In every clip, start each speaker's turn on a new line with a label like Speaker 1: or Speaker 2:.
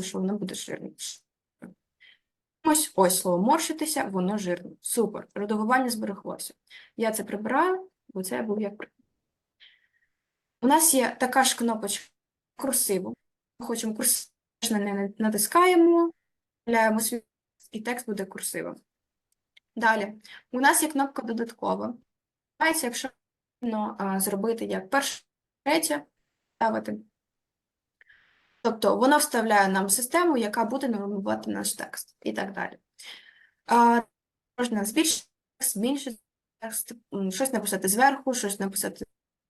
Speaker 1: що воно буде жирним. Ось ось слово морщитися, воно жирне. Супер. Редагування збереглося. Я це прибираю, бо це був як. У нас є така ж кнопочка курсиву. Ми хочемо курсив, неї натискаємо, вставляємо свій і текст буде курсивом. Далі, у нас є кнопка додаткова. Якщо потрібно зробити як перше, третє, ставити. Тобто воно вставляє нам систему, яка буде нормувати наш текст і так далі. Можна збільшити текст, зменшити текст, щось написати зверху, щось написати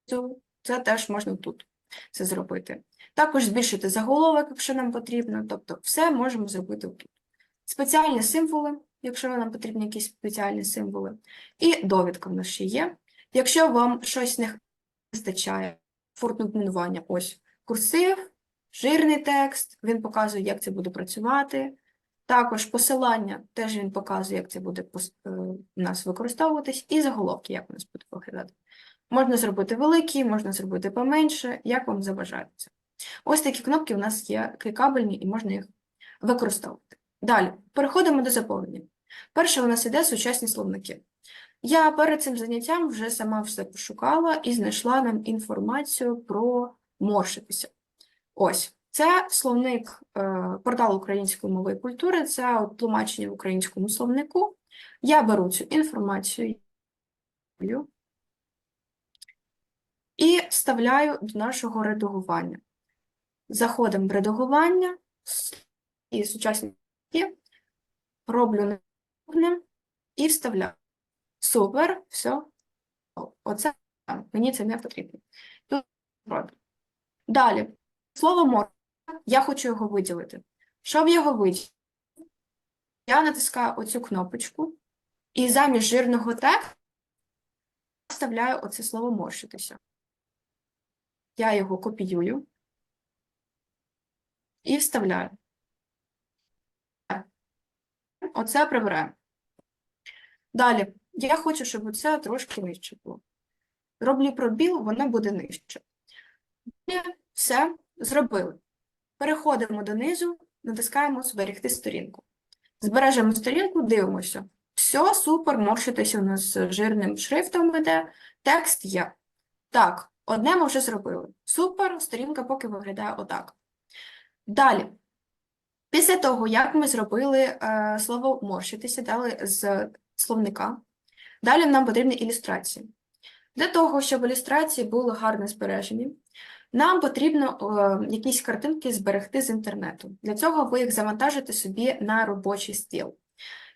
Speaker 1: знизу. Це теж можна тут це зробити. Також збільшити заголовок, якщо нам потрібно. Тобто, все можемо зробити тут. Спеціальні символи, якщо нам потрібні якісь спеціальні символи. І довідка в нас ще є. Якщо вам щось не вистачає, формування, ось курсив, жирний текст, він показує, як це буде працювати. Також посилання, теж він показує, як це буде е, у нас використовуватись, і заголовки, як у нас буде виглядати. Можна зробити великі, можна зробити поменше, як вам забажається. Ось такі кнопки у нас є клікабельні і можна їх використовувати. Далі, переходимо до заповнення. Перше у нас іде сучасні словники. Я перед цим заняттям вже сама все пошукала і знайшла нам інформацію про морщитися. Ось, це словник е, портал української мови і культури, це от тлумачення в українському словнику. Я беру цю інформацію і вставляю до нашого редагування. Заходимо в редагування і сучасні роблю наступне і вставляю. Супер, все. Оце мені це не потрібно. Тут. Далі, слово мор. Я хочу його виділити. Щоб його виділити, я натискаю оцю кнопочку і замість жирного тексту вставляю оце слово морщитися. Я його копіюю і вставляю. Оце прибираємо. Далі, я хочу, щоб оце трошки нижче було. Роблю пробіл, воно буде нижче. Далі Все, зробили. Переходимо донизу, натискаємо зберегти сторінку. Збережемо сторінку, дивимося. Все, супер, морщитися у нас з жирним шрифтом іде, текст є. Так, одне ми вже зробили. Супер, сторінка поки виглядає отак. Далі. Після того, як ми зробили е, слово морщитися, дали з словника, далі нам потрібні ілюстрації. Для того, щоб ілюстрації були гарно збережені, нам потрібно е, якісь картинки зберегти з інтернету. Для цього ви їх завантажите собі на робочий стіл.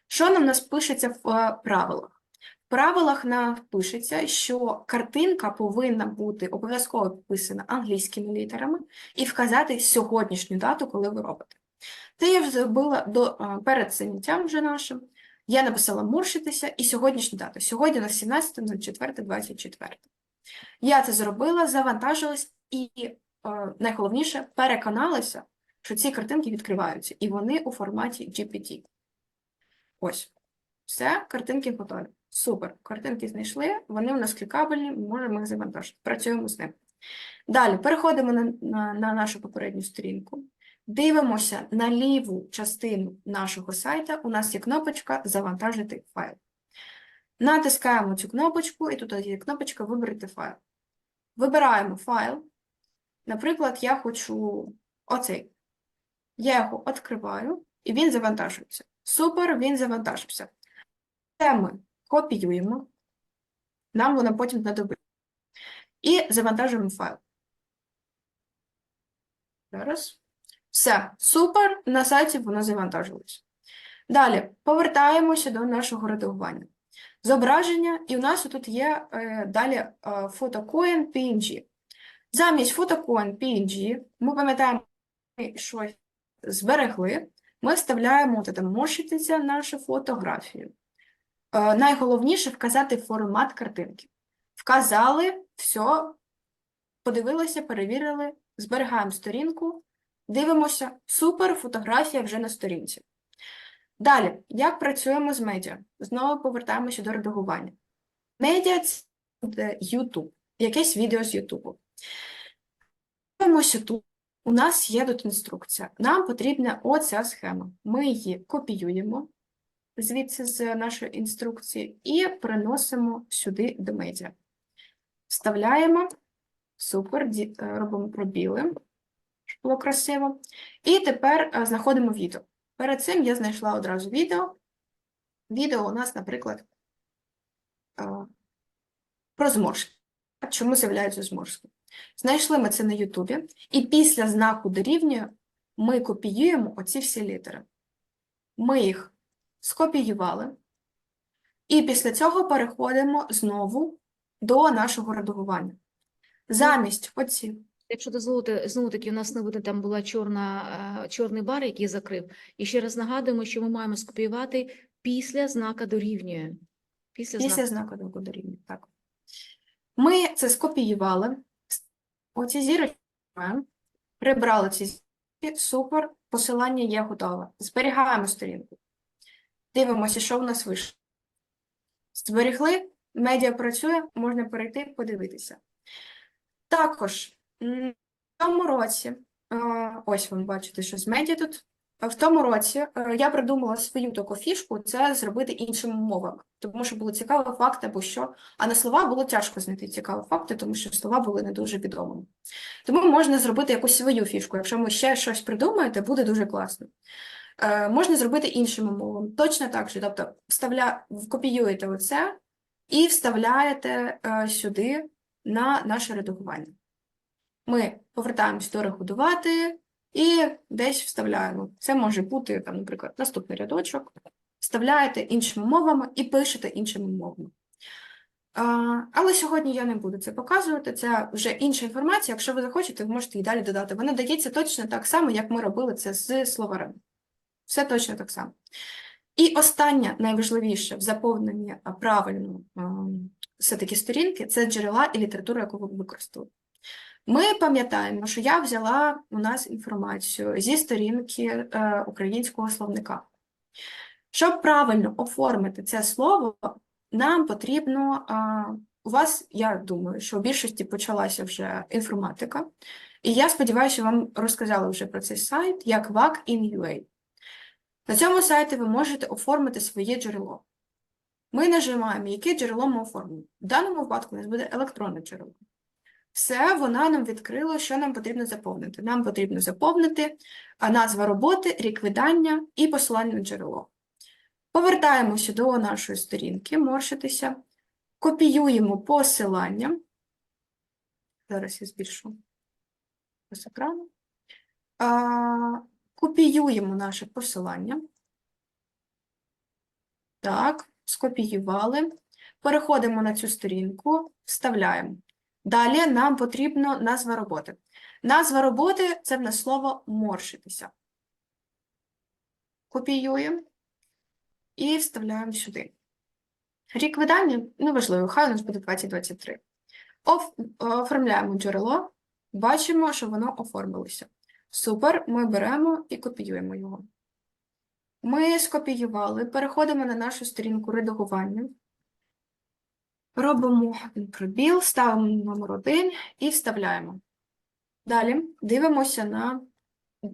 Speaker 1: Що нам пишеться в е, правилах? В правилах нам пишеться, що картинка повинна бути обов'язково підписана англійськими літерами і вказати сьогоднішню дату, коли ви робите. Це я зробила до, е, перед заняттям вже нашим. Я написала морщитися і сьогоднішню дату. Сьогодні у нас 17.04.24. Я це зробила, завантажилась і, е, найголовніше, переконалася, що ці картинки відкриваються, і вони у форматі GPT. Ось. Все, картинки готові. Супер. Картинки знайшли, вони у нас клікабельні, можемо їх завантажити. Працюємо з ним. Далі переходимо на, на, на нашу попередню сторінку. Дивимося на ліву частину нашого сайта. У нас є кнопочка Завантажити файл. Натискаємо цю кнопочку, і тут є кнопочка Вибрати файл. Вибираємо файл. Наприклад, я хочу оцей. Я його відкриваю, і він завантажується. Супер, він завантажився. Це ми копіюємо. Нам воно потім знадобиться. І завантажуємо файл. Зараз. Все, супер, на сайті воно завантажилось. Далі повертаємося до нашого редагування. Зображення, і у нас тут є е, далі е, фотокоін PNG. Замість фотокоін PNG, ми пам'ятаємо, щось зберегли, ми вставляємо морщиться нашу фотографію. Е, найголовніше вказати формат картинки. Вказали, все, подивилися, перевірили, зберігаємо сторінку, дивимося, супер, фотографія вже на сторінці. Далі, як працюємо з медіа? Знову повертаємося до редагування. Медіа це YouTube, якесь відео з YouTube. Дивимося тут, у нас є тут інструкція. Нам потрібна оця схема. Ми її копіюємо звідси з нашої інструкції і переносимо сюди до медіа. Вставляємо, супер, е, робимо пробіли, щоб було красиво. І тепер е, знаходимо відео. Перед цим я знайшла одразу відео. Відео у нас, наприклад, е, про зморшки. Чому з'являються зморшки? Знайшли ми це на Ютубі, і після знаку дорівнює ми копіюємо оці всі літери. Ми їх скопіювали, і після цього переходимо знову до нашого редагування. Замість оці.
Speaker 2: Якщо дозволите, знову таки, у нас не буде там була чорна, е, чорний бар, який закрив. І ще раз нагадуємо, що ми маємо скопіювати після знака дорівнює. Після,
Speaker 1: Після
Speaker 2: знака.
Speaker 1: дорівнює. Так. Ми це скопіювали. Оці зірочки прибрали ці зірочки, супер, посилання є готове. Зберігаємо сторінку. Дивимося, що в нас вийшло. Зберігли, медіа працює, можна перейти, подивитися. Також в цьому році, ось ви бачите, що з медіа тут. В тому році е, я придумала свою таку фішку це зробити іншими мовами, тому що було цікавий факт або що. А на слова було тяжко знайти цікаві факти, тому що слова були не дуже відомими. Тому можна зробити якусь свою фішку. Якщо ви ще щось придумаєте, буде дуже класно. Е, можна зробити іншими мовами. Точно так же. Тобто, вставля... копіюєте оце і вставляєте е, сюди на наше редагування. Ми повертаємось до регудувати і десь вставляємо. Це може бути, там, наприклад, наступний рядочок. Вставляєте іншими мовами і пишете іншими мовами. Але сьогодні я не буду це показувати. Це вже інша інформація. Якщо ви захочете, ви можете її далі додати. Вона дається точно так само, як ми робили це з словарем. Все точно так само. І останнє, найважливіше в заповненні правильно ем, все-таки сторінки це джерела і література, яку ви використали. Ми пам'ятаємо, що я взяла у нас інформацію зі сторінки е, українського словника. Щоб правильно оформити це слово, нам потрібно. у вас, я думаю, що у більшості почалася вже інформатика, і я сподіваюся, що вам розказали вже про цей сайт як WAC.in.ua. На цьому сайті ви можете оформити своє джерело. Ми нажимаємо, яке джерело ми оформимо. В даному випадку у нас буде електронне джерело. Все, вона нам відкрила, що нам потрібно заповнити. Нам потрібно заповнити назва роботи, рік видання і посилання на джерело. Повертаємося до нашої сторінки, морщитися, копіюємо посилання. Зараз я збільшу з екрану. Копіюємо наше посилання. Так, скопіювали. Переходимо на цю сторінку, вставляємо. Далі нам потрібно назва роботи. Назва роботи це в нас слово морщитися. Копіюємо і вставляємо сюди. Рік видання, неважливо, хай у нас буде 2023. Оф, оформляємо джерело, бачимо, що воно оформилося. Супер, ми беремо і копіюємо його. Ми скопіювали, переходимо на нашу сторінку редагування. Робимо пробіл, ставимо номер 1 і вставляємо. Далі дивимося на,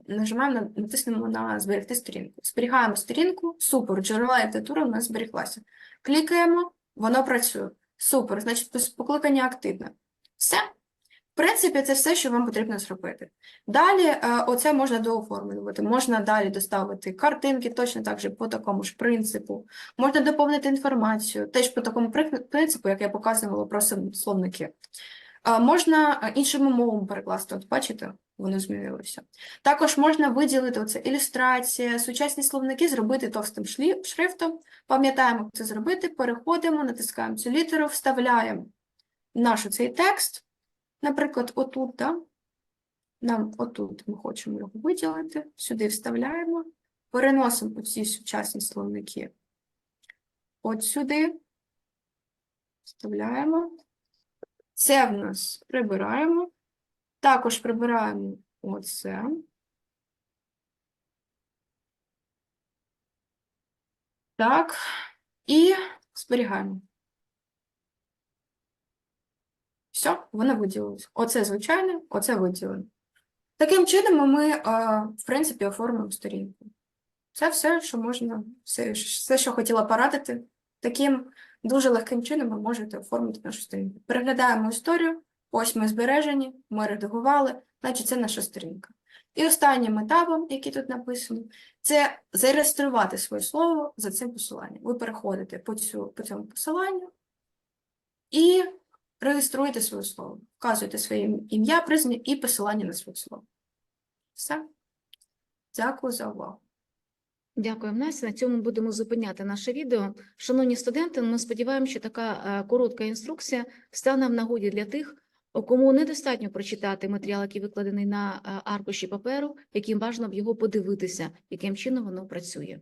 Speaker 1: нажимаємо, на, натиснемо на зберегти сторінку. Зберігаємо сторінку, супер, джерела і у нас зберіглася. Клікаємо, воно працює. Супер, значить, покликання активне. Все. Принципі, це все, що вам потрібно зробити. Далі е, оце можна дооформлювати, можна далі доставити картинки, точно так же по такому ж принципу. Можна доповнити інформацію, теж по такому принципу, як я показувала про словники. Можна е, іншими мовами перекласти, от бачите, воно змінилося. Також можна виділити оце ілюстрація, сучасні словники зробити товстим шрифтом. Пам'ятаємо, як це зробити, переходимо, натискаємо цю літеру, вставляємо наш цей текст, наприклад, отут, да? Нам отут ми хочемо його виділити, сюди вставляємо, переносимо ці сучасні словники от сюди, вставляємо. Це в нас прибираємо. Також прибираємо оце. Так, і зберігаємо. Все, воно виділилось. Оце звичайне, оце виділене. Таким чином ми, в принципі, оформимо сторінку. Це все, що можна, все, все, що хотіла порадити. Таким дуже легким чином ви можете оформити нашу сторінку. Переглядаємо історію. Ось ми збережені, ми редагували, значить це наша сторінка. І останнім етапом, який тут написано, це зареєструвати своє слово за цим посиланням. Ви переходите по, цю, по цьому посиланню і реєструєте своє слово, вказуєте своє ім'я, прізвище і посилання на своє слово. Все. Дякую за увагу.
Speaker 2: Дякуємо, Настя. На цьому будемо зупиняти наше відео. Шановні студенти, ми сподіваємося, що така е, коротка інструкція стане в нагоді для тих, кому недостатньо прочитати матеріал, який викладений на е, аркуші паперу, яким б його подивитися, яким чином воно працює.